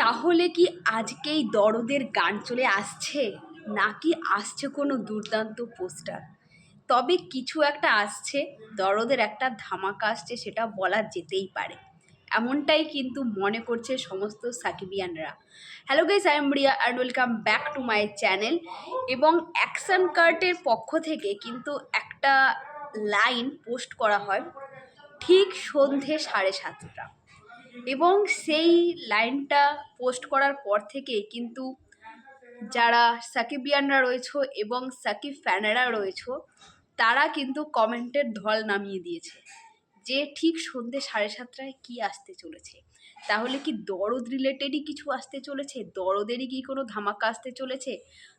তাহলে কি আজকেই দরদের গান চলে আসছে? নাকি আসছে কোনো দুর্দান্ত পোস্টার? তবে কিছু একটা আসছে, দরদের একটা ধামাকা আসছে সেটা বলা যেতেই পারে। এমনটাই কিন্তু মনে করছে সমস্ত সাকিবিয়ানরা। Hello guys I am Riya and welcome back to my channel এবং অ্যাকশন কার্টের পক্ষ থেকে কিন্তু একটা লাইন পোস্ট করা হয়, ঠিক সন্ধে সাড়ে সাতটা। এবং সেই লাইনটা পোস্ট করার পর থেকে কিন্তু যারা সাকিবিয়ানরা রয়েছে এবং সাকিব ফ্যানেরা রয়েছে, তারা কিন্তু কমেন্টের ঢল নামিয়ে দিয়েছে যে ঠিক সন্ধ্যে সাড়ে সাতটায় কী আসতে চলেছে। তাহলে কি দরদ রিলেটেডই কিছু আসতে চলেছে? দরদেরই কি কোনো ধামাকা আসতে চলেছে?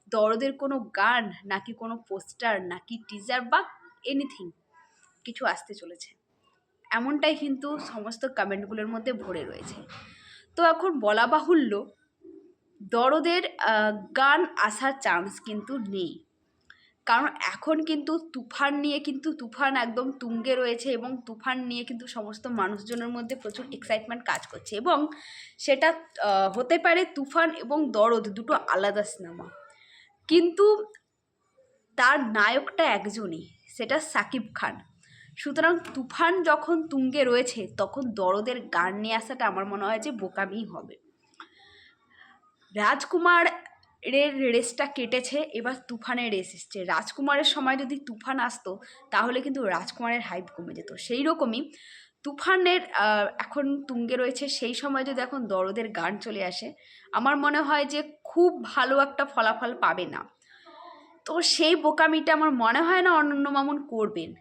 দরদের কোনো গান নাকি কোনো পোস্টার নাকি টিজার বা এনিথিং কিছু আসতে চলেছে? এমনটাই কিন্তু সমস্ত কমেন্টগুলোর মধ্যে ভরে রয়েছে। তো এখন বলা বাহুল্য, দরদের গান আসার চান্স কিন্তু নেই। কারণ এখন কিন্তু তুফান নিয়ে কিন্তু তুফান একদম তুঙ্গে রয়েছে এবং তুফান নিয়ে কিন্তু সমস্ত মানুষজনের মধ্যে প্রচুর এক্সাইটমেন্ট কাজ করছে এবং সেটা হতে পারে তুফান এবং দরদ দুটো আলাদা সিনেমা কিন্তু তার নায়কটা একজনই, সেটা সাকিব খান। সুতরাং তুফান যখন তুঙ্গে রয়েছে, তখন দরদের গান নিয়ে আসাটা আমার মনে হয় যে বোকামিই হবে। রাজকুমার এর রেসটা কেটেছে, এবার তুফানের রেস এসছে। রাজকুমারের সময় যদি তুফান আসতো, তাহলে কিন্তু রাজকুমারের হাইপ কমে যেত। সেই রকমই তুফানের এখন তুঙ্গে রয়েছে, সেই সময় যদি এখন দরদের গান চলে আসে, আমার মনে হয় যে খুব ভালো একটা ফলাফল পাবে না। তো সেই বোকামিটা আমার মনে হয় না অনন্য মামুন করবেন।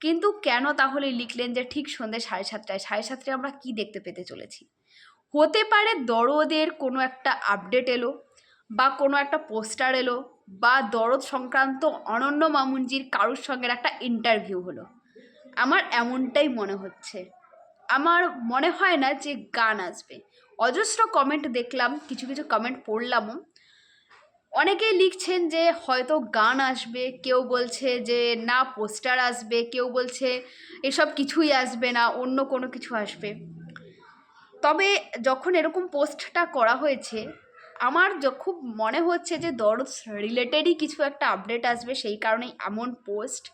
কিন্তু কেন তাহলে লিখলেন যে ঠিক সন্ধ্যে সাড়ে সাতটায়? সাড়ে সাতটায় আমরা কি দেখতে পেতে চলেছি? হতে পারে দরদের কোনো একটা আপডেট এলো বা কোনো একটা পোস্টার এলো বা দরদ সংক্রান্ত অনন্য মামুনজির কারুর সঙ্গে একটা ইন্টারভিউ হলো। আমার এমনটাই মনে হচ্ছে। আমার মনে হয় না যে গান আসবে। অজস্র কমেন্ট দেখলাম, কিছু কিছু কমেন্ট পড়লামও। অনেকেই লিখছেন যে হয়তো গান আসবে, কেউ বলছে যে না, পোস্টার আসবে, কেউ বলছে এসব কিছুই আসবে না, অন্য কোনো কিছু আসবে। তবে যখন এরকম পোস্টটা করা হয়েছে, আমার খুব মনে হচ্ছে যে দরদ রিলেটেডই কিছু একটা আপডেট আসবে, সেই কারণেই এমন পোস্ট।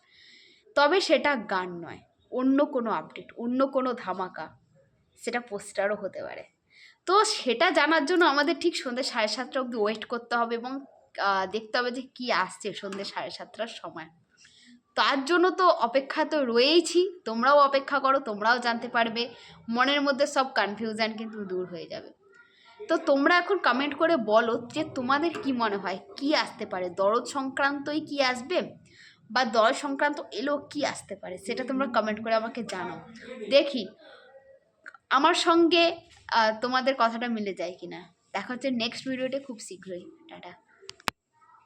তবে সেটা গান নয়, অন্য কোনো আপডেট অন্য কোনো ধামাকা, সেটা পোস্টারও হতে পারে। তো সেটা জানার জন্য আমাদের ঠিক সন্ধ্যে সাড়ে সাতটা অবধি ওয়েট করতে হবে এবং দেখতে হবে যে কী আসছে সন্ধ্যে সাড়ে সাতটার সময়। তার জন্য তো অপেক্ষা তো রয়েইছি, তোমরাও অপেক্ষা করো, তোমরাও জানতে পারবে, মনের মধ্যে সব কনফিউশন কিন্তু দূর হয়ে যাবে। তো তোমরা এখন কমেন্ট করে বলো যে তোমাদের কি মনে হয়, কি আসতে পারে? দরদ সংক্রান্তই কি আসবে? বা দরদ সংক্রান্ত এলো কি আসতে পারে? সেটা তোমরা কমেন্ট করে আমাকে জানো দেখি, আমার সঙ্গে তোমাদের কথাটা মিলে যায় কিনা। দেখা হচ্ছে নেক্সট ভিডিওতে খুব শীঘ্রই। টাটা।